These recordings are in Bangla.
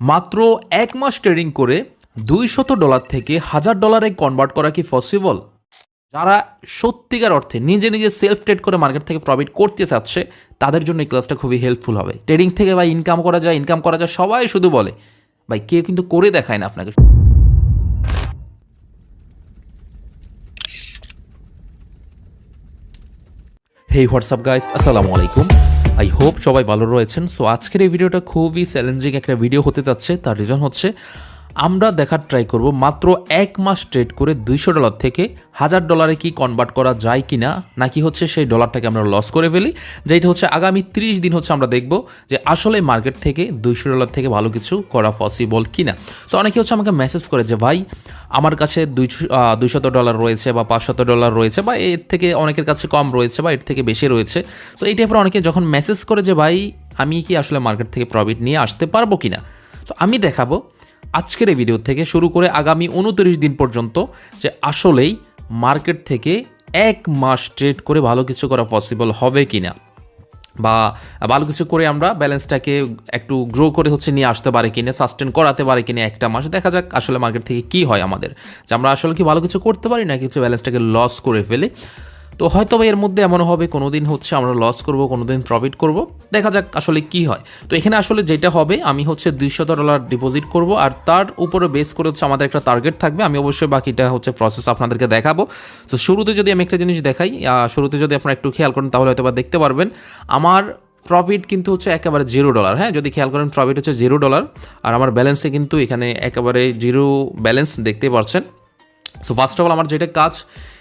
মাত্র এক মাস ট্রেডিং করে দুইশত ডলার থেকে হাজার ডলারে কনভার্ট করা কি পসিবল যারা সত্যিকার অর্থে নিজে নিজে সেলফ ট্রেড করে মার্কেট থেকে প্রফিট করতে চাচ্ছে, তাদের জন্য এই ক্লাসটা খুবই হেল্পফুল হবে। ট্রেডিং থেকে ভাই ইনকাম করা যায় ইনকাম করা যায়, সবাই শুধু বলে। ভাই, কেউ কিন্তু করে দেখায় না আপনাকে। হেই হোয়াটসঅ্যাপ গাইস আসসালামু আলাইকুম। আই হোপ সবাই ভালো রয়েছেন। সো আজকের এই ভিডিওটা খুবই চ্যালেঞ্জিং একটা ভিডিও হতে যাচ্ছে। তার রিজন হচ্ছে আমরা দেখার ট্রাই করব মাত্র এক মাস ট্রেড করে দুইশো ডলার থেকে হাজার ডলারে কি কনভার্ট করা যায় কি না নাকি হচ্ছে সেই ডলারটাকে আমরা লস করে ফেলি, যেটা হচ্ছে আগামী তিরিশ দিন হচ্ছে আমরা দেখব যে আসলে মার্কেট থেকে দুইশো ডলার থেকে ভালো কিছু করা পসিবল কি না সো অনেকে হচ্ছে আমাকে মেসেজ করে যে, ভাই, আমার কাছে দুইশো দুইশত ডলার রয়েছে বা পাঁচশত ডলার রয়েছে বা এর থেকে অনেকের কাছে কম রয়েছে বা এর থেকে বেশি রয়েছে। সো এই টাইপের অনেকে যখন মেসেজ করে যে, ভাই, আমি কি আসলে মার্কেট থেকে প্রফিট নিয়ে আসতে পারব কি না সো আমি দেখাবো আজকের এই ভিডিও থেকে শুরু করে আগামী উনত্রিশ দিন পর্যন্ত যে আসলেই মার্কেট থেকে এক মাস ট্রেড করে ভালো কিছু করা পসিবল হবে কি না বা ভালো কিছু করে আমরা ব্যালেন্সটাকে একটু গ্রো করে হচ্ছে নিয়ে আসতে পারি কিনা সাস্টেন করাতে পারি কিনা একটা মাস, দেখা যাক আসলে মার্কেট থেকে কি হয় আমাদের। যে আমরা আসলে কি ভালো কিছু করতে পারি না কিছু ব্যালেন্সটাকে লস করে ফেলি। তো হয়তো এর মধ্যে এমন হবে কোনো দিন হচ্ছে আমরা লস করব কোনো দিন প্রফিট করব। দেখা যাক আসলে কি হয়। তো এখানে আসলে যেটা হবে, আমি হচ্ছে দুইশত ডলার ডিপোজিট করব আর তার উপরে বেস করে হচ্ছে আমাদের একটা টার্গেট থাকবে। আমি অবশ্যই বাকিটা হচ্ছে প্রসেস আপনাদেরকে দেখাবো। তো শুরুতে যদি আমি একটা জিনিস দেখাই শুরুতে যদি আপনারা একটু খেয়াল করেন তাহলে হয়তো দেখতে পারবেন, আমার প্রফিট কিন্তু হচ্ছে একেবারে জিরো ডলার হ্যাঁ যদি খেয়াল করেন প্রফিট হচ্ছে জিরো ডলার আর আমার ব্যালেন্সে কিন্তু এখানে একেবারে জিরো ব্যালেন্স দেখতে পাচ্ছেন। সো ফার্স্ট অফ অল আমার যেটা কাজ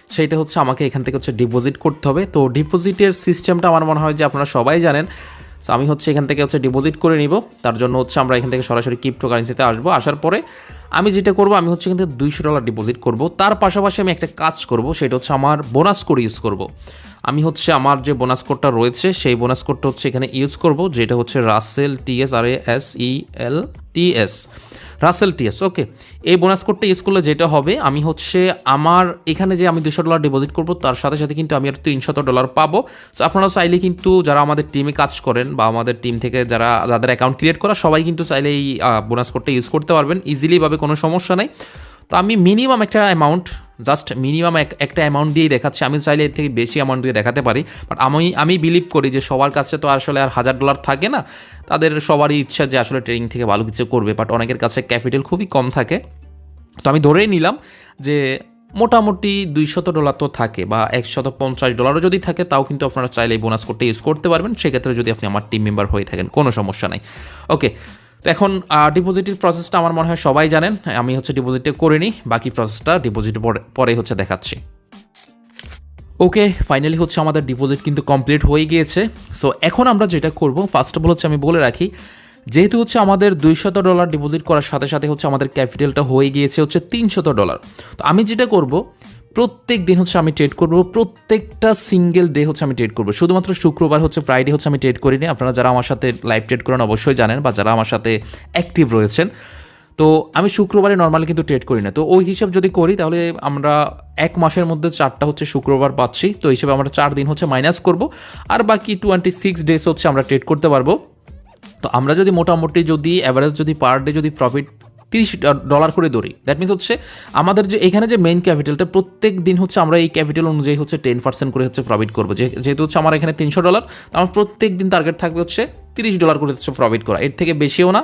সেইটা হচ্ছে আমাকে এখান থেকে হচ্ছে ডিপোজিট করতে হবে। তো ডিপোজিটের সিস্টেমটা আমার মনে হয় যে আপনারা সবাই জানেন। সো আমি হচ্ছে এখান থেকে হচ্ছে ডিপোজিট করে নিব। তার জন্য হচ্ছে আমরা এখান থেকে সরাসরি ক্রিপ্টো কারেন্সিতে আসব। আসার পরে আমি যেটা করব, আমি হচ্ছে এখান থেকে দুইশো ডলার ডিপোজিট করব। তার পাশাপাশি আমি একটা কাজ করব, সেটা হচ্ছে আমার বোনাস কোড ইউজ করব। আমি হচ্ছে আমার যে বোনাস কোডটা রয়েছে, সেই বোনাস কোডটা হচ্ছে এখানে ইউজ করব, যেটা হচ্ছে Rasel TS R A S E L TS Rasel TS okay. এই বোনাস কোডটা ইউজ করলে যেটা হবে, আমি হচ্ছে আমার, এখানে যে আমি দুশো ডলার ডিপোজিট করব, তার সাথে সাথে কিন্তু আমি আর তিনশত ডলার পাবো। সো আপনারা চাইলে কিন্তু যারা আমাদের টিমে কাজ করেন বা আমাদের টিম থেকে যারা, যাদের অ্যাকাউন্ট ক্রিয়েট করা, সবাই কিন্তু চাইলে এই বোনাস কোডটা ইউজ করতে পারবেন। ইজিলিভাবে কোনো সমস্যা নেই। তো আমি মিনিমাম একটা অ্যামাউন্ট জাস্ট মিনিমাম একটা অ্যামাউন্ট দিয়েই দেখাচ্ছি। আমি চাইলে এর থেকে বেশি অ্যামাউন্ট দিয়ে দেখাতে পারি। বাট আমি আমি বিলিভ করি যে সবার কাছে তো আসলে আর হাজার ডলার থাকে না। তাদের সবারই ইচ্ছা যে আসলে ট্রেনিং থেকে ভালো কিছু করবে। বাট অনেকের কাছে ক্যাপিটাল খুবই কম থাকে। তো আমি ধরেই নিলাম যে মোটামুটি দুইশত ডলার তো থাকে বা একশত পঞ্চাশ ডলারও যদি থাকে, তাও কিন্তু আপনারা চাইলে বোনাস কোডটা ইউজ করতে পারবেন। সেক্ষেত্রে যদি আপনি আমার টিম মেম্বার হয়ে থাকেন, কোনো সমস্যা নাই। ওকে তো এখন ডিপোজিটের প্রসেসটা আমার মনে হয় সবাই জানেন। আমি হচ্ছে ডিপোজিটে করে নিই বাকি প্রসেসটা ডিপোজিট পরে হচ্ছে দেখাচ্ছি। ওকে ফাইনালি হচ্ছে আমাদের ডিপোজিট কিন্তু কমপ্লিট হয়ে গিয়েছে। সো এখন আমরা যেটা করব ফার্স্ট অফ অল হচ্ছে আমি বলে রাখি, যেহেতু হচ্ছে আমাদের দুইশত ডলার ডিপোজিট করার সাথে সাথে হচ্ছে আমাদের ক্যাপিটালটা হয়ে গিয়েছে হচ্ছে তিনশত ডলার তো আমি যেটা করব প্রত্যেক দিন হচ্ছে আমি ট্রেড করব, প্রত্যেকটা সিঙ্গেল ডে হচ্ছে আমি ট্রেড করব। শুধুমাত্র শুক্রবার হচ্ছে ফ্রাইডে হচ্ছে আমি ট্রেড করিনি। আপনারা যারা আমার সাথে লাইভ ট্রেড করেন অবশ্যই জানেন বা যারা আমার সাথে অ্যাক্টিভ রয়েছেন। তো আমি শুক্রবারে নর্মালি কিন্তু ট্রেড করি না। তো ওই হিসাব যদি করি তাহলে আমরা এক মাসের মধ্যে চারটা হচ্ছে শুক্রবার পাচ্ছি। তো হিসেবে আমরা চার দিন হচ্ছে মাইনাস করব। আর বাকি টোয়েন্টি সিক্স ডেজ হচ্ছে আমরা ট্রেড করতে পারব। তো আমরা যদি মোটামুটি যদি অ্যাভারেজ যদি পার ডে যদি প্রফিট তিরিশ ডলার করে ধরি দ্যাট মিনস হচ্ছে আমাদের যে, এখানে যে মেইন ক্যাপিটালটা প্রত্যেক দিন হচ্ছে আমরা এই ক্যাপিটাল অনুযায়ী হচ্ছে টেন পার্সেন্ট করে হচ্ছে প্রফিট করব। যেহেতু হচ্ছে আমার এখানে তিনশো ডলার আমার প্রত্যেক দিন টার্গেট থাকবে হচ্ছে তিরিশ ডলার করে হচ্ছে প্রফিট করা। এর থেকে বেশিও না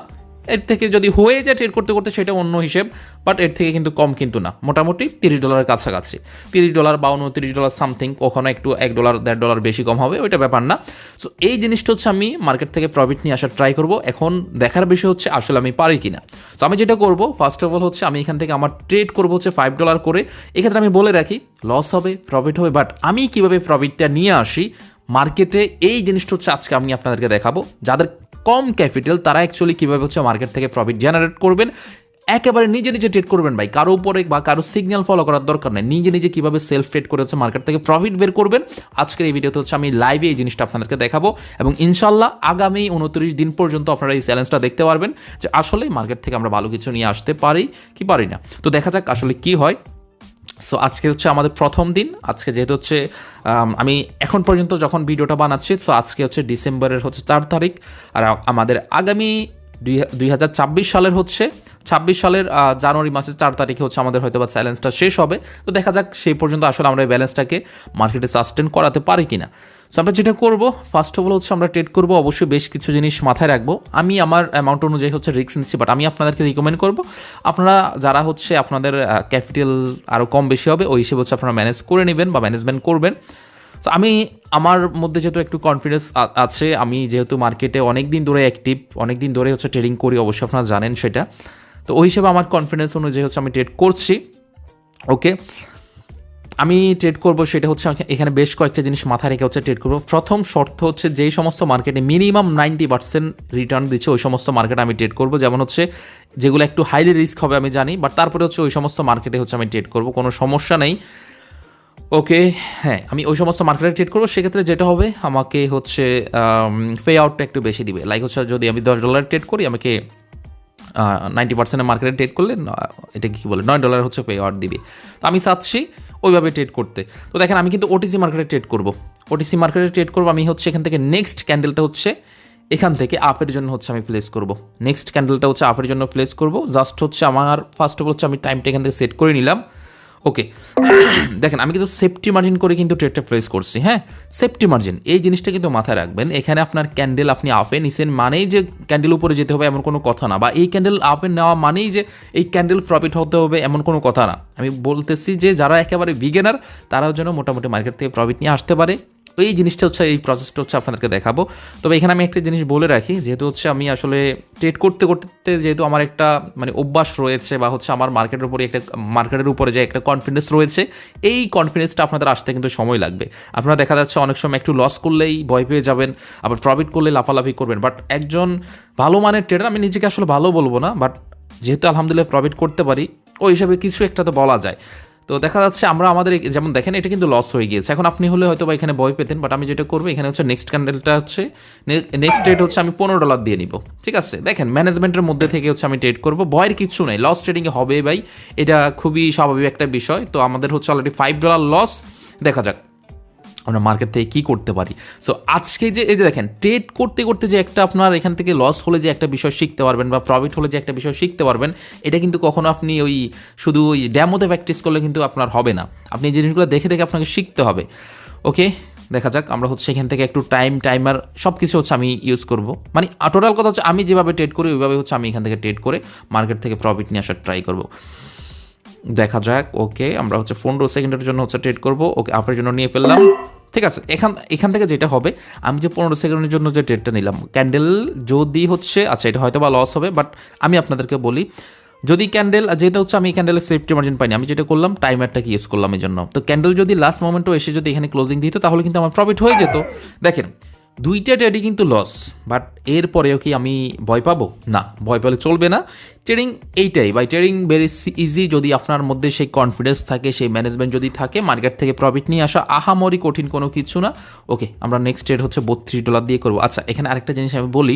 এর থেকে যদি হয়ে যায় ট্রেড করতে করতে সেটা অন্য হিসেব বাট এর থেকে কিন্তু কম কিন্তু না। মোটামুটি তিরিশ ডলারের কাছাকাছি। তিরিশ ডলার বা উনত্রিশ ডলার সামথিং কখনো একটু এক ডলার দেড় ডলার বেশি কম হবে, ওইটা ব্যাপার না। সো এই জিনিসটা হচ্ছে আমি মার্কেট থেকে প্রফিট নিয়ে আসার ট্রাই করব। এখন দেখার বিষয় হচ্ছে আসলে আমি পারি কি না তো আমি যেটা করব ফার্স্ট অফ অল হচ্ছে আমি এখান থেকে আমার ট্রেড করব হচ্ছে ফাইভ ডলার করে। এক্ষেত্রে আমি বলে রাখি লস হবে প্রফিট হবে বাট আমি কীভাবে প্রফিটটা নিয়ে আসি মার্কেটে এই জিনিসটা হচ্ছে আজকে আমি আপনাদেরকে দেখাবো। যাদের কম ক্যাপিটাল তারা অ্যাকচুয়ালি কীভাবে হচ্ছে মার্কেট থেকে প্রফিট জেনারেট করবেন? একেবারে নিজে নিজে ট্রেড করবেন ভাই। কারও উপরে বা কারও সিগন্যাল ফলো করার দরকার নেই। নিজে নিজে কীভাবে সেলফ ট্রেড করে হচ্ছে মার্কেট থেকে প্রফিট বের করবেন? আজকের এই ভিডিওতে হচ্ছে আমি লাইভে এই জিনিসটা আপনাদেরকে দেখাবো। এবং ইনশাল্লাহ আগামী উনত্রিশ দিন পর্যন্ত আপনারা এই চ্যালেঞ্জটা দেখতে পারবেন যে আসলে মার্কেট থেকে আমরা ভালো কিছু নিয়ে আসতে পারি কি পারি না। তো দেখা যাক আসলে কি হয়। সো আজকে হচ্ছে আমাদের প্রথম দিন। আজকে যেহেতু হচ্ছে, আমি এখন পর্যন্ত যখন ভিডিওটা বানাচ্ছি সো আজকে হচ্ছে ডিসেম্বরের হচ্ছে চার তারিখ। আর আমাদের আগামী দুই সালের হচ্ছে ছাব্বিশ সালের জানুয়ারি মাসের চার তারিখে হচ্ছে আমাদের হয়তো বা চ্যালেঞ্জটা শেষ হবে। তো দেখা যাক সেই পর্যন্ত আসলে আমরা এই ব্যালেন্সটাকে মার্কেটে সাস্টেন করাতে পারি কিনা। সো আমরা যেটা করব ফার্স্ট অফ অল হচ্ছে আমরা ট্রেড করব, অবশ্যই বেশ কিছু জিনিস মাথায় রাখব। আমি আমার অ্যামাউন্ট অনুযায়ী হচ্ছে রিস্ক নিচ্ছি বাট আমি আপনাদেরকে রিকমেন্ড করব, আপনারা যারা হচ্ছে আপনাদের ক্যাপিটাল আরও কম বেশি হবে, ওই হিসেবে হচ্ছে আপনারা ম্যানেজ করে নেবেন বা ম্যানেজমেন্ট করবেন। তো আমি আমার মধ্যে যেহেতু একটু কনফিডেন্স আছে, আমি যেহেতু মার্কেটে অনেক দিন ধরে অ্যাক্টিভ অনেক দিন ধরে হচ্ছে ট্রেডিং করি, অবশ্যই আপনারা জানেন সেটা। তো ওই হিসেবে আমার কনফিডেন্স অনুযায়ী হচ্ছে আমি ট্রেড করছি। ওকে আমি ট্রেড করব সেটা হচ্ছে এখানে বেশ কয়েকটা জিনিস মাথায় রেখে হচ্ছে ট্রেড করব। প্রথম শর্ত হচ্ছে যেই সমস্ত মার্কেটে মিনিমাম নাইনটি পার্সেন্ট রিটার্ন দিচ্ছে, ওই সমস্ত মার্কেটে আমি ট্রেড করব। যেমন হচ্ছে যেগুলো একটু হাইলি রিস্ক হবে আমি জানি বাট তারপরে হচ্ছে ওই সমস্ত মার্কেটে হচ্ছে আমি ট্রেড করব, কোনো সমস্যা নেই। ওকে হ্যাঁ আমি ওই সমস্ত মার্কেটে ট্রেড করব, সেক্ষেত্রে যেটা হবে আমাকে হচ্ছে পে আউটটা একটু বেশি দিবে। লাইক হচ্ছে যদি আমি দশ ডলার ট্রেড করি, আমাকে নাইনটি পার্সেন্টের মার্কেটে ট্রেড করলে এটা কী বলে, নয় ডলার হচ্ছে পে অর্ড দিবে। তো আমি চাচ্ছি ওইভাবে ট্রেড করতে। তো দেখেন, আমি কিন্তু ওটিসি মার্কেটে ট্রেড করব। ওটিসি মার্কেটে ট্রেড করব আমি হচ্ছে এখান থেকে নেক্সট ক্যান্ডেলটা হচ্ছে এখান থেকে আপের জন্য হচ্ছে আমি প্লেস করব। নেক্সট ক্যান্ডেলটা হচ্ছে আপের জন্য প্লেস করব। জাস্ট হচ্ছে আমার ফার্স্ট অফ অল হচ্ছে আমি টাইমটা এখান থেকে সেট করে নিলাম। ওকে দেখেন, আমি কিন্তু সেফটি মার্জিন করে কিন্তু ট্রেডটা প্লেস করছি হ্যাঁ? সেফটি মার্জিন এই জিনিসটা কিন্তু মাথায় রাখবেন। এখানে আপনার ক্যান্ডেল আপনি আপে নিছেন মানেই যে ক্যান্ডেল উপরে যেতে হবে এমন কোনো কথা না, বা এই ক্যান্ডেল আপে নেওয়া মানেই যে এই ক্যান্ডেল প্রফিট হতে হবে এমন কোনো কথা না। আমি বলতেছি যে যারা একেবারে বিগেনার তারাও যেন মোটামুটি মার্কেট থেকে প্রফিট নিয়ে আসতে পারে। এই জিনিসটা হচ্ছে, এই প্রসেসটা হচ্ছে আপনাদেরকে দেখাবো। তবে এখানে আমি একটা জিনিস বলে রাখি, যেহেতু হচ্ছে আমি আসলে ট্রেড করতে করতে যেহেতু আমার একটা মানে অভ্যাস রয়েছে বা হচ্ছে আমার মার্কেটের উপরে একটা মার্কেটের উপরে যে একটা কনফিডেন্স রয়েছে, এই কনফিডেন্সটা আপনাদের আসতে কিন্তু সময় লাগবে। আপনারা দেখা যাচ্ছে অনেক সময় একটু লস করলেই ভয় পেয়ে যাবেন, আবার প্রফিট করলে লাফালাফি করবেন। বাট একজন ভালো মানের ট্রেডার আমি নিজেকে আসলে ভালো বলব না বাট যেহেতু আলহামদুলিল্লাহ প্রফিট করতে পারি, ওই হিসাবে কিছু একটা তো বলা যায়। তো দেখা যাচ্ছে আমরা আমাদের যেমন দেখেন, এটা কিন্তু লস হয়ে গিয়েছে। এখন আপনি হলে হয়তো বা এখানে বয় পেতেন বাট আমি যেটা করব, এখানে হচ্ছে নেক্সট ক্যান্ডেলটা হচ্ছে নেক্সট ডেট হচ্ছে আমি পনেরো ডলার দিয়ে নিব। ঠিক আছে? দেখেন ম্যানেজমেন্টের মধ্যে থেকে হচ্ছে আমি ট্রেড করব। ভয়ের কিছু নেই লস ট্রেডিং হবে ভাই। এটা খুবই স্বাভাবিক একটা বিষয়। তো আমাদের হচ্ছে অলরেডি ফাইভ ডলার লস দেখা যাক। আমরা মার্কেট থেকে কী করতে পারি? সো আজকে যে, এই যে দেখেন ট্রেড করতে করতে যে একটা আপনার এখান থেকে লস হলে যে একটা বিষয় শিখতে পারবেন বা প্রফিট হলে যে একটা বিষয় শিখতে পারবেন, এটা কিন্তু কখনো আপনি ওই শুধু ওই ড্যামোতে প্র্যাকটিস করলে কিন্তু আপনার হবে না। আপনি এই জিনিসগুলো দেখে দেখে আপনাকে শিখতে হবে। ওকে দেখা যাক, আমরা হচ্ছে এখান থেকে একটু টাইম টাইমার সব কিছু হচ্ছে আমি ইউজ করব। মানে টোটাল কথা হচ্ছে আমি যেভাবে ট্রেড করি, ওইভাবে হচ্ছে আমি এখান থেকে ট্রেড করে মার্কেট থেকে প্রফিট নিয়ে আসার ট্রাই করব। দেখা যাক, ওকে, আমরা হচ্ছে পনেরো সেকেন্ডের জন্য হচ্ছে ট্রেড করব, ওকে আপনার জন্য নিয়ে ফেললাম। ঠিক আছে, এখান এখান থেকে যেটা হবে, আমি যে পনেরো সেকেন্ডের জন্য যে ট্রেডটা নিলাম ক্যান্ডেল যদি হচ্ছে আচ্ছা এটা হয়তো বা লস হবে বাট আমি আপনাদেরকে বলি, যদি ক্যান্ডেল যেহেতু হচ্ছে আমি ক্যান্ডেলের সেফটি মার্জিন পাইনি, আমি যেটা করলাম টাইমারটাকে ইউজ করলাম এই জন্য তো ক্যান্ডেল যদি লাস্ট মোমেন্টও এসে যদি এখানে ক্লোজিং দিত, তাহলে কিন্তু আমার প্রফিট হয়ে যেত। দেখেন, দুইটা ট্রেডই কিন্তু লস বাট এরপরেও কি আমি ভয় পাবো? না, ভয় পেলে চলবে না। ট্রেডিং এইটাই বাই ট্রেডিং ভেরি ইজি যদি আপনার মধ্যে সেই কনফিডেন্স থাকে, সেই ম্যানেজমেন্ট যদি থাকে মার্কেট থেকে প্রফিট নিয়ে আসা আহামরি কঠিন কোনো কিছু না। ওকে আমরা নেক্সট ট্রেড হচ্ছে বত্রিশ ডলার দিয়ে করব। আচ্ছা এখানে আরেকটা জিনিস আমি বলি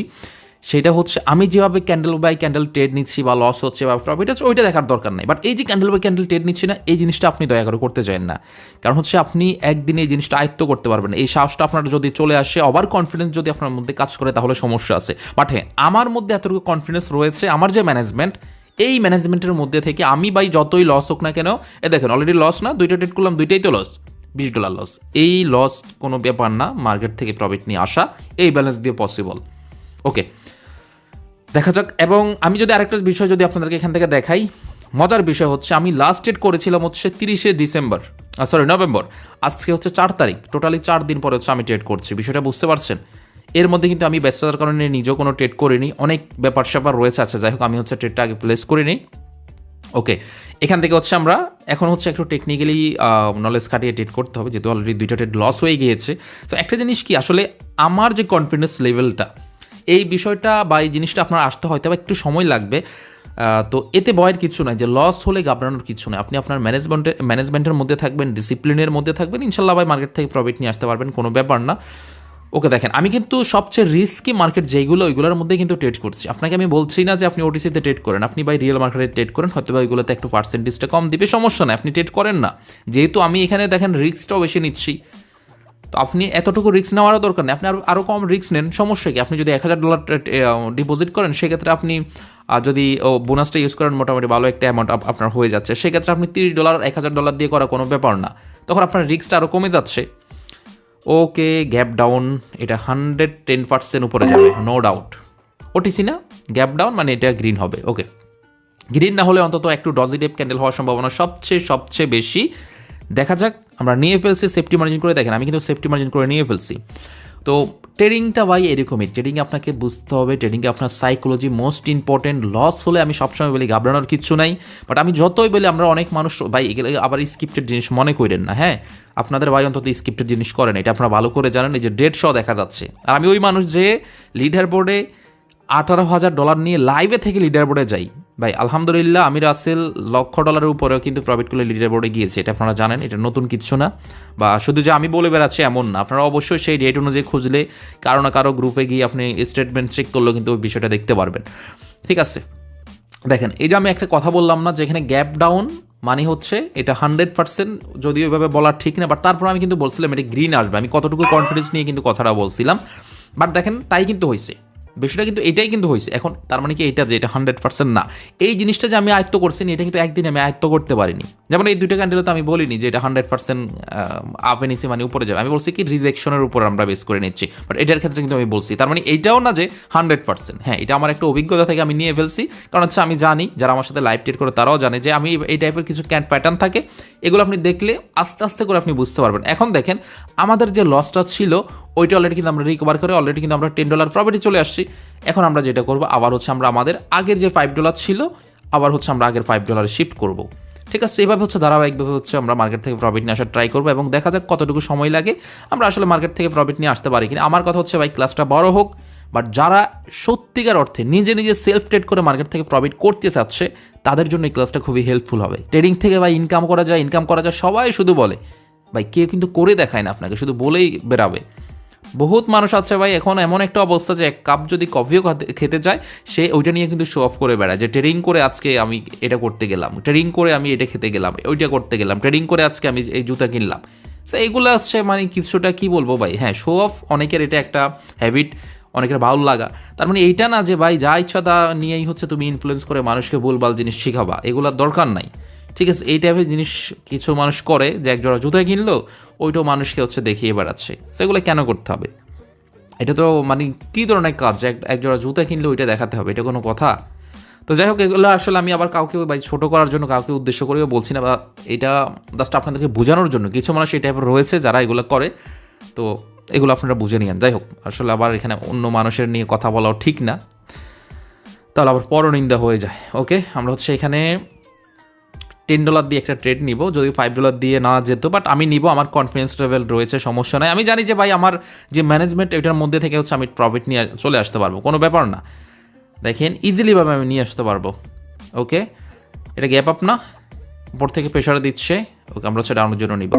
সেটা হচ্ছে আমি যেভাবে ক্যান্ডেল বাই ক্যান্ডেল ট্রেড নিচ্ছি বা লস হচ্ছে বা প্রফিট হচ্ছে, ওইটা দেখার দরকার নেই। বাট এই যে ক্যান্ডেল বাই ক্যান্ডেল ট্রেড নিচ্ছি না, এই জিনিসটা আপনি দয়া করে করতে চান না। কারণ হচ্ছে আপনি একদিনে এই জিনিসটা আয়ত্ত করতে পারবেন এই সাহসটা আপনার যদি চলে আসে ওভার কনফিডেন্স যদি আপনার মধ্যে কাজ করে, তাহলে সমস্যা আছে। বাট হ্যাঁ আমার মধ্যে এতটুকু কনফিডেন্স রয়েছে, আমার যে ম্যানেজমেন্ট এই ম্যানেজমেন্টের মধ্যে থেকে আমি বাই যতই লস হোক না কেন, এ দেখেন অলরেডি লস না, দুইটা ট্রেড করলাম, দুইটাই তো লস বিশ ডলার লস এই লস কোনো ব্যাপার না মার্কেট থেকে প্রফিট নিয়ে আসা, এই ব্যালেন্স দিয়ে পসিবল ওকে দেখা যাক, এবং আমি যদি আরেকটা বিষয় যদি আপনাদেরকে এখান থেকে দেখাই, মজার বিষয় হচ্ছে আমি লাস্ট ডেট করেছিলাম হচ্ছে তিরিশে ডিসেম্বর সরি নভেম্বর। আজকে হচ্ছে চার তারিখ টোটালি চার দিন পরে হচ্ছে আমি ট্রেড করছি, বিষয়টা বুঝতে পারছেন? এর মধ্যে কিন্তু আমি ব্যস্ততার কারণে নিজেও কোনো ট্রেড করিনি, অনেক ব্যাপার স্যাপার রয়েছে আচ্ছা যাই হোক, আমি হচ্ছে ট্রেডটা আগে প্লেস করিনি। ওকে এখান থেকে হচ্ছে আমরা এখন হচ্ছে একটু টেকনিক্যালি নলেজ খাটিয়ে ট্রেড করতে হবে, যেহেতু অলরেডি দুইটা ট্রেড লস হয়ে গিয়েছে। তো একটা জিনিস কি, আসলে আমার যে কনফিডেন্স লেভেলটা এই বিষয়টা বা এই জিনিসটা আপনার আসতে হয়তো একটু সময় লাগবে। তো এতে ভয়ের কিছু নাই যে লস হলে ঘাবড়ানোর কিছু নয় আপনি আপনার ম্যানেজমেন্টের ম্যানেজমেন্টের মধ্যে থাকবেন ডিসিপ্লিনের মধ্যে থাকবেন ইনশাল্লাহ ভাই মার্কেট থেকে প্রফিট নিয়ে আসতে পারবেন, কোনো ব্যাপার না। ওকে, দেখেন, আমি কিন্তু সবচেয়ে রিস্কি মার্কেট যেগুলো ওইগুলোর মধ্যে কিন্তু ট্রেড করছি। আপনাকে আমি বলছি না যে আপনি ওটিসিতে ট্রেড করেন। আপনি বাই রিয়েল মার্কেটে ট্রেড করেন, হয়তো বা ওইগুলোতে একটু পার্সেন্টেজটা কম দিবে, সমস্যা নেই, আপনি ট্রেড করেন না। যেহেতু আমি এখানে দেখেন রিস্কটাও বেশি নিচ্ছি। তো আপনি এতটুকু রিস্ক নেওয়ারও দরকার নেই। আপনি আরও আরও কম রিস্ক নেন। সমস্যা কি? আপনি যদি এক হাজার ডলার ডিপোজিট করেন, সেক্ষেত্রে আপনি যদি, ও বোনাসটা ইউজ করেন, মোটামুটি ভালো একটা অ্যামাউন্ট আপনার হয়ে যাচ্ছে। সেক্ষেত্রে আপনি তিরিশ ডলার এক হাজার ডলার দিয়ে করা কোনো ব্যাপার না। তখন আপনার রিস্কটা আরও কমে যাচ্ছে। ওকে গ্যাপ ডাউন এটা হান্ড্রেড টেন পার্সেন্ট উপরে যাবে নো ডাউট ওটিসি না? গ্যাপ ডাউন মানে এটা গ্রিন হবে। ওকে গ্রিন না হলে অন্তত একটু ডজি টেপ ক্যান্ডেল হওয়ার সম্ভাবনা সবচেয়ে সবচেয়ে বেশি। দেখা যাক, আমরা নিয়ে ফেলছি সেফটি মার্জিন করে। দেখেন, আমি কিন্তু সেফটি মার্জিন করে নিয়ে ফেলছি। তো ট্রেডিংটা ভাই এরকমই ট্রেডিংয়ে আপনাকে বুঝতে হবে ট্রেডিংয়ে আপনার সাইকোলজি মোস্ট ইম্পর্টেন্ট লস হলে আমি সবসময় বলি ঘাবড়ানোর কিচ্ছু নাই। বাট আমি যতই বলি, আমরা অনেক মানুষ, ভাই, এগুলো আবার স্ক্রিপ্টেড জিনিস মনে করেন না হ্যাঁ? আপনাদের ভাই অন্তত স্ক্রিপ্টেড জিনিস করেন এটা আপনারা ভালো করে জানেন, এই যে ডেড শ দেখা যাচ্ছে। আর আমি ওই মানুষ যে লিডার বোর্ডে আঠারো হাজার ডলার নিয়ে লাইভে থেকে লিডার বোর্ডে যাই। ভাই, আলহামদুলিল্লাহ আমি রাসেল লক্ষ ডলারের উপরেও কিন্তু প্রফিট করে লিডার বোর্ডে গিয়েছে, এটা আপনারা জানেন, এটা নতুন কিছু না। বা শুধু যে আমি বলে বেড়াচ্ছি এমন না, আপনারা অবশ্যই সেই ডেট অনুযায়ী খুঁজলে কারও না কারও গ্রুপে গিয়ে আপনি স্টেটমেন্ট চেক করলেও কিন্তু ওই বিষয়টা দেখতে পারবেন। ঠিক আছে, দেখেন, এই যে আমি একটা কথা বললাম না যেখানে গ্যাপ ডাউন মানে হচ্ছে এটা হান্ড্রেড পার্সেন্ট যদিও এভাবে বলা ঠিক না বাট তারপর আমি কিন্তু বলছিলাম এটা গ্রিন আসবে, আমি কতটুকু কনফিডেন্স নিয়ে কিন্তু কথাটা বলছিলাম। বাট দেখেন, তাই কিন্তু হয়েছে। বিষয়টা কিন্তু এটাই কিন্তু হয়েছে। এখন তার মানে কি এটা যে এটা হান্ড্রেড পার্সেন্ট না। এই জিনিসটা যে আমি আয়ত্ত করছি এটা কিন্তু একদিন আমি আয়ত্ত করতে পারিনি। যেমন এই দুইটা ক্যান্ডেলে তো আমি বলিনি যে এটা হান্ড্রেড পার্সেন্ট আপে নিচে মানে উপরে যাবে। আমি বলছি কি রিজেকশনের উপর আমরা বেস করে নিচ্ছি। বাট এটার ক্ষেত্রে কিন্তু আমি বলছি। তার মানে এইটাও না যে হান্ড্রেড পার্সেন্ট হ্যাঁ এটা আমার একটা অভিজ্ঞতা থেকে আমি নিয়ে ফেলছি। কারণ হচ্ছে আমি জানি, যারা আমার সাথে লাইভ ট্রেড করে তারাও জানে যে আমি এই টাইপের কিছু ক্যান প্যাটার্ন থাকে। এগুলো আপনি দেখলে আস্তে আস্তে করে আপনি বুঝতে পারবেন। এখন দেখেন, আমাদের যে লসটা ছিল, ওইটা অলরেডি কিন্তু আমরা রিকভার করে অলরেডি কিন্তু আমরা টেন ডলার প্রফিটে চলে আসছি। এখন আমরা যেটা করব, আবার হচ্ছে আমরা আমাদের আগের যে ফাইভ ডলার ছিল, আবার হচ্ছে আমরা আগের ফাইভ ডলারে শিফট করব। ঠিক আছে? এভাবে হচ্ছে ধারাবাহিকভাবে হচ্ছে আমরা মার্কেট থেকে প্রফিট নিয়ে আসার ট্রাই করব এবং দেখা যাক কতটুকু সময় লাগে। আমরা আসলে মার্কেট থেকে প্রফিট নিয়ে আসতে পারি কিনা। আমার কথা হচ্ছে ভাই ক্লাসটা বড় হোক বাট যারা সত্যিকার অর্থে নিজে নিজে সেলফ ট্রেড করে মার্কেট থেকে প্রফিট করতে চাচ্ছে, তাদের জন্য এই ক্লাসটা খুবই হেল্পফুল হবে। ট্রেডিং থেকে ভাই ইনকাম করা যায় ইনকাম করা যায়, সবাই শুধু বলে। ভাই, কেউ কিন্তু করে দেখায় না আপনাকে, শুধু বলেই বেরাবে। বহুত মানুষ আছে ভাই, এখন এমন একটা অবস্থা যে এক কাপ যদি কফিও খেতে যায়, সে ওইটা নিয়ে কিন্তু শো অফ করে বেড়ায় যে ট্রেডিং করে আজকে আমি এটা করতে গেলাম ট্রেডিং করে আমি এটা খেতে গেলাম, ওইটা করতে গেলাম ট্রেডিং করে আজকে আমি এই জুতা কিনলাম। তো এইগুলো হচ্ছে মানে কিছুটা কি বলব ভাই হ্যাঁ শো অফ অনেকের এটা একটা হ্যাবিট অনেকের ভালো লাগা। তার মানে এইটা না যে ভাই, যা ইচ্ছা তা নিয়েই হচ্ছে তুমি ইনফ্লুয়েন্স করে মানুষকে ভুলভাল জিনিস শিখাবা, এগুলোর দরকার নাই। ঠিক আছে, এই টাইপের জিনিস কিছু মানুষ করে যে এক জোড়া জুতা কিনলো, ওইটাও মানুষকে হচ্ছে দেখিয়ে বেড়াচ্ছে। সেগুলো কেন করতে হবে? এটা তো মানে কী ধরনের কাজ? এক- এক জোড়া জুতা কিনলে ওইটা দেখাতে হবে, এটা কোনো কথা? তো যাই হোক, এগুলো আসলে আমি আবার কাউকে, ভাই, ছোটো করার জন্য কাউকে উদ্দেশ্য করেও বলছি না, বা এটা জাস্ট আপনাদেরকে বোঝানোর জন্য। কিছু মানুষ এই টাইপের রয়েছে যারা এগুলো করে, তো এগুলো আপনারা বুঝে নিয়েন। যাই হোক, আসলে আবার এখানে অন্য মানুষের নিয়ে কথা বলাও ঠিক না। তাহলে আবার পরনিন্দা হয়ে যায় ওকে আমরা হচ্ছে এখানে টেন ডলার দিয়ে একটা ট্রেড নিব। যদি ফাইভ ডলার দিয়ে না যেত বাট আমি নিব, আমার কনফিডেন্স লেভেল রয়েছে, সমস্যা নাই। আমি জানি যে ভাই আমার যে ম্যানেজমেন্ট এটার মধ্যে থেকে হচ্ছে আমি প্রফিট নিয়ে চলে আসতে পারব, কোনো ব্যাপার না। দেখেন ইজিলিভাবে আমি নিয়ে আসতে পারব ওকে এটা গ্যাপ আপ না, উপর থেকে প্রেশার দিচ্ছে ওকে আমরা হচ্ছে ডাউনের জন্য নিব।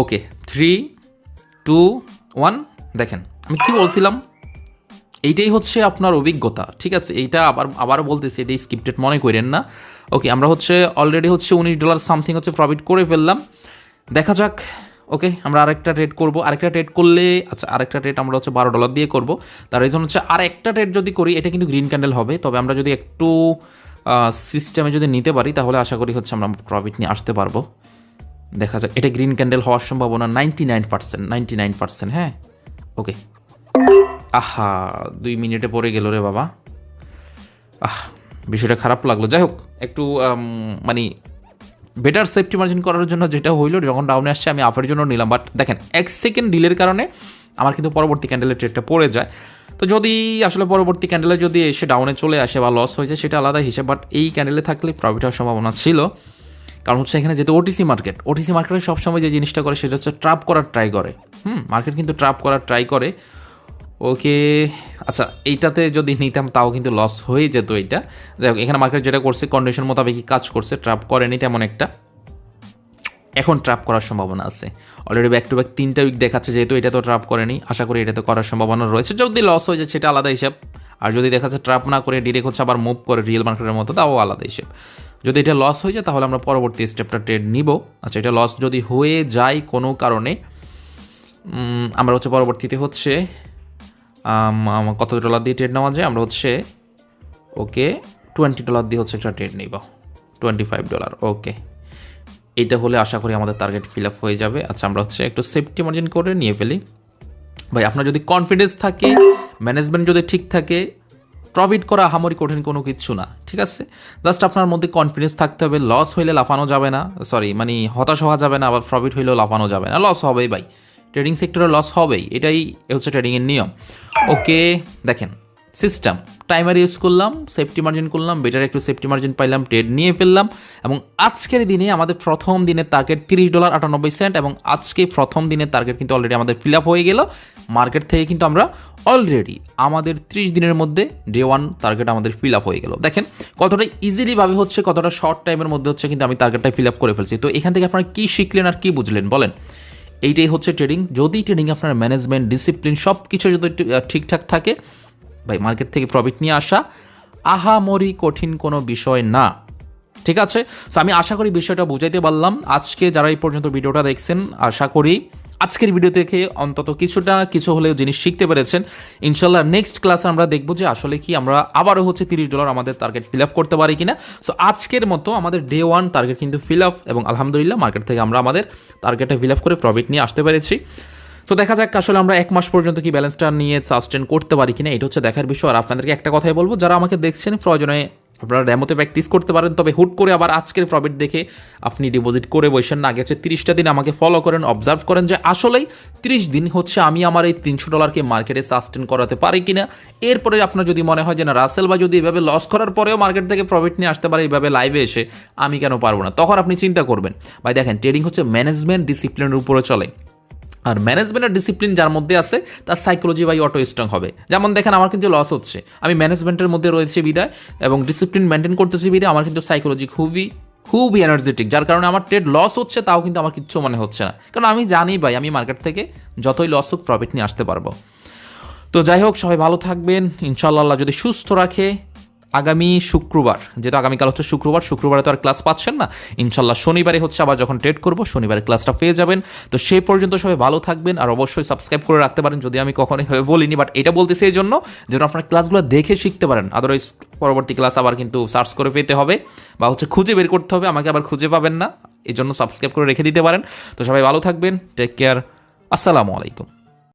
ওকে থ্রি টু ওয়ান দেখেন। আমি কি বলছিলাম? এইটাই হচ্ছে আপনার অভিজ্ঞতা, ঠিক আছে? এইটা আবার আবার বলতেছি এটাই স্ক্রিপ্টেড মনে করেন না। ওকে আমরা হচ্ছে অলরেডি হচ্ছে উনিশ ডলার সামথিং হচ্ছে প্রফিট করে ফেললাম। দেখা যাক ওকে আমরা আরেকটা ট্রেড করব। আরেকটা ট্রেড করলে আচ্ছা আরেকটা ট্রেড আমরা হচ্ছে বারো ডলার দিয়ে করব। তার রিজন হচ্ছে আর একটা ট্রেড যদি করি, এটা কিন্তু গ্রিন ক্যান্ডেল হবে। তবে আমরা যদি একটু সিস্টেমে যদি নিতে পারি, তাহলে আশা করি হচ্ছে আমরা প্রফিট নিয়ে আসতে পারব। দেখা যাক, এটা গ্রিন ক্যান্ডেল হওয়ার সম্ভাবনা ninety nine percent ninety nine percent হ্যাঁ? ওকে আহা, দুই মিনিটে পরে গেল রে বাবা। আহ, বিষয়টা খারাপ লাগল। যাই হোক, একটু মানে বেটার সেফটি মার্জিন করার জন্য যেটা হইল, যখন ডাউনে আসছে, আমি আফের জন্য নিলাম। বাট দেখেন, এক সেকেন্ড ডিলের কারণে আমার কিন্তু পরবর্তী ক্যান্ডেলের ট্রেডটা পড়ে যায়। তো যদি আসলে পরবর্তী ক্যান্ডেলে যদি এসে ডাউনে চলে আসে বা লস হয়ে যায় সেটা আলাদা হিসেব। বাট এই ক্যান্ডেলে থাকলে প্রফিট হওয়ার সম্ভাবনা ছিল। কারণ হচ্ছে এখানে যেহেতু ওটিসি মার্কেট ওটিসি মার্কেটে সবসময় যে জিনিসটা করে, সেটা হচ্ছে ট্রাপ করার ট্রাই করে। হুম মার্কেট কিন্তু ট্রাপ করার ট্রাই করে। ওকে আচ্ছা এইটাতে যদি নিতাম তাও কিন্তু লস হয়ে যেত এইটা। যাই হোক এখানে মার্কেট যেটা করছে কন্ডিশন মোতাবেকই কাজ করছে ট্রাপ করেনি তেমন একটা। এখন ট্রাপ করার সম্ভাবনা আছে। অলরেডি ব্যাক টু ব্যাক তিনটা উইক দেখাচ্ছে, যেহেতু এটা তো ট্রাপ করেনি, আশা করি এটা তো করার সম্ভাবনা রয়েছে। যদি লস হয়ে যায়, সেটা আলাদা হিসাব। আর যদি দেখা যাচ্ছে ট্রাপ না করে ডিরেক্ট হচ্ছে আবার মুভ করে রিয়েল মার্কেটের মতো, তাও আলাদা হিসেব। যদি এটা লস হয়ে যায়, তাহলে আমরা পরবর্তী স্টেপটা ট্রেড নিব। আচ্ছা এটা লস যদি হয়ে যায় কোনো কারণে আমরা হচ্ছে পরবর্তীতে হচ্ছে কত ডলার দিয়ে ট্রেড নেওয়া যায়? আমরা হচ্ছে, ওকে টোয়েন্টি ডলার দিয়ে হচ্ছে একটা ট্রেড নিব। Twenty five dollar okay. এটা হলে আশা করি আমাদের টার্গেট ফিল আপ হয়ে যাবে। আচ্ছা আমরা হচ্ছে একটু সেফটি মার্জিন করে নিয়ে ফেলি। ভাই, আপনার যদি কনফিডেন্স থাকে ম্যানেজমেন্ট যদি ঠিক থাকে প্রফিট করা, হামরি কঠিন কোনো কিছু না, ঠিক আছে? জাস্ট আপনার মধ্যে কনফিডেন্স থাকতে হবে। লস হইলে লাফানো যাবে না। সরি মানে হতাশ হওয়া যাবে না, আবার প্রফিট হইলেও লাফানো যাবে না। লস হবেই ভাই। ট্রেডিং সেক্টরে লস হবেই, এটাই হচ্ছে ট্রেডিংয়ের নিয়ম। ওকে, দেখেন সিস্টেম টাইমার ইউজ করলাম সেফটি মার্জিন করলাম বেটার একটু সেফটি মার্জিন পাইলাম ট্রেড নিয়ে ফেললাম, এবং আজকের দিনে আমাদের প্রথম দিনের টার্গেট তিরিশ ডলার আটানব্বই সেন্ট এবং আজকে প্রথম দিনের টার্গেট কিন্তু অলরেডি আমাদের ফিল আপ হয়ে গেল। মার্কেট থেকে কিন্তু আমরা অলরেডি আমাদের ত্রিশ দিনের মধ্যে ডে ওয়ান টার্গেট আমাদের ফিল আপ হয়ে গেল। দেখেন, কতটা ইজিলিভাবে হচ্ছে, কতটা শর্ট টাইমের মধ্যে হচ্ছে কিন্তু আমি টার্গেটটা ফিল আপ করে ফেলছি। তো এখান থেকে আপনারা কী শিখলেন আর কী বুঝলেন, বলেন। এইটাই হচ্ছে ট্রেডিং যদি ট্রেডিং আপনার ম্যানেজমেন্ট ডিসিপ্লিন সব কিছু যদি ঠিকঠাক থাকে, ভাই মার্কেট থেকে প্রফিট নিয়ে আসা আহামরি কঠিন কোনো বিষয় না। ঠিক আছে? তো আমি আশা করি বিষয়টা বুঝাইতে পারলাম। আজকে যারা এই পর্যন্ত ভিডিওটা দেখছেন, আশা করি আজকের ভিডিও দেখে অন্তত কিছুটা কিছু হলেও জিনিস শিখতে পেরেছেন, ইনশাল্লাহ নেক্সট ক্লাসে আমরা দেখব যে আসলে কি আমরা আবারও হচ্ছে তিরিশ ডলার আমাদের টার্গেট ফিল আপ করতে পারি কিনা। সো আজকের মতো আমাদের ডে ওয়ান টার্গেট কিন্তু ফিল আপ এবং আলহামদুলিল্লাহ মার্কেট থেকে আমরা আমাদের টার্গেটটা ফিল আপ করে প্রফিট নিয়ে আসতে পেরেছি। তো দেখা যাক আসলে আমরা এক মাস পর্যন্ত কি ব্যালেন্সটা নিয়ে সাস্টেন করতে পারি কিনা, এটা হচ্ছে দেখার বিষয়। আর আপনাদেরকে একটা কথাই বলব, যারা আমাকে দেখছেন প্রয়োজনে আপনারা ডেমোতে প্র্যাকটিস করতে পারেন, তবে হুট করে আবার আজকের প্রফিট দেখে আপনি ডিপোজিট করে বসেন না। হচ্ছে তিরিশটা দিন আমাকে ফলো করেন অবজার্ভ করেন যে আসলেই তিরিশ দিন হচ্ছে আমি আমার এই তিনশো ডলারকে মার্কেটে সাস্টেন করাতে পারি কিনা। এরপরে আপনার যদি মনে হয় যে না রাসেল বা যদি এভাবে লস করার পরেও মার্কেট থেকে প্রফিট নিয়ে আসতে পারে এইভাবে লাইভে এসে আমি কেন পারব না? তখন আপনি চিন্তা করবেন। ভাই দেখেন ট্রেডিং হচ্ছে ম্যানেজমেন্ট ডিসিপ্লিনের উপরে চলে। আর ম্যানেজমেন্টের ডিসিপ্লিন যার মধ্যে আছে, তার সাইকোলজি বাই অটো স্ট্রং হবে। যেমন দেখেন, আমার কিন্তু লস হচ্ছে। আমি ম্যানেজমেন্টের মধ্যে রয়েছে বিদায় এবং ডিসিপ্লিন মেনটেন করতেছি বিদায়, আমার কিন্তু সাইকোলজি খুবই খুবই এনার্জেটিক যার কারণে আমার ট্রেড লস হচ্ছে, তাও কিন্তু আমার কিচ্ছু মনে হচ্ছে না। কারণ আমি জানি ভাই, আমি মার্কেট থেকে যতই লস হোক প্রফিট নিয়ে আসতে পারব। তো যাই হোক, সবাই ভালো থাকবেন। ইনশাল্লাহ যদি সুস্থ রাখে আগামী শুক্রবার, যেহেতু আগামীকাল হচ্ছে শুক্রবার, শুক্রবারে তো আর ক্লাস পাচ্ছেন না। ইনশাল্লাহ শনিবারে হচ্ছে আবার যখন ট্রেড করব, শনিবারে ক্লাসটা পেয়ে যাবেন। তো সেই পর্যন্ত সবাই ভালো থাকবেন আর অবশ্যই সাবস্ক্রাইব করে রাখতে পারেন, যদি আমি কখনো এভাবে বলিনি বাট এটা বলতেছি এই জন্য যেন আপনার ক্লাসগুলো দেখে শিখতে পারেন। আদারওয়াইজ পরবর্তী ক্লাস আবার কিন্তু সার্চ করে পেতে হবে বা হচ্ছে খুঁজে বের করতে হবে, আমাকে আবার খুঁজে পাবেন না। এই জন্য সাবস্ক্রাইব করে রেখে দিতে পারেন। তো সবাই ভালো থাকবেন টেক কেয়ার আসসালামু আলাইকুম।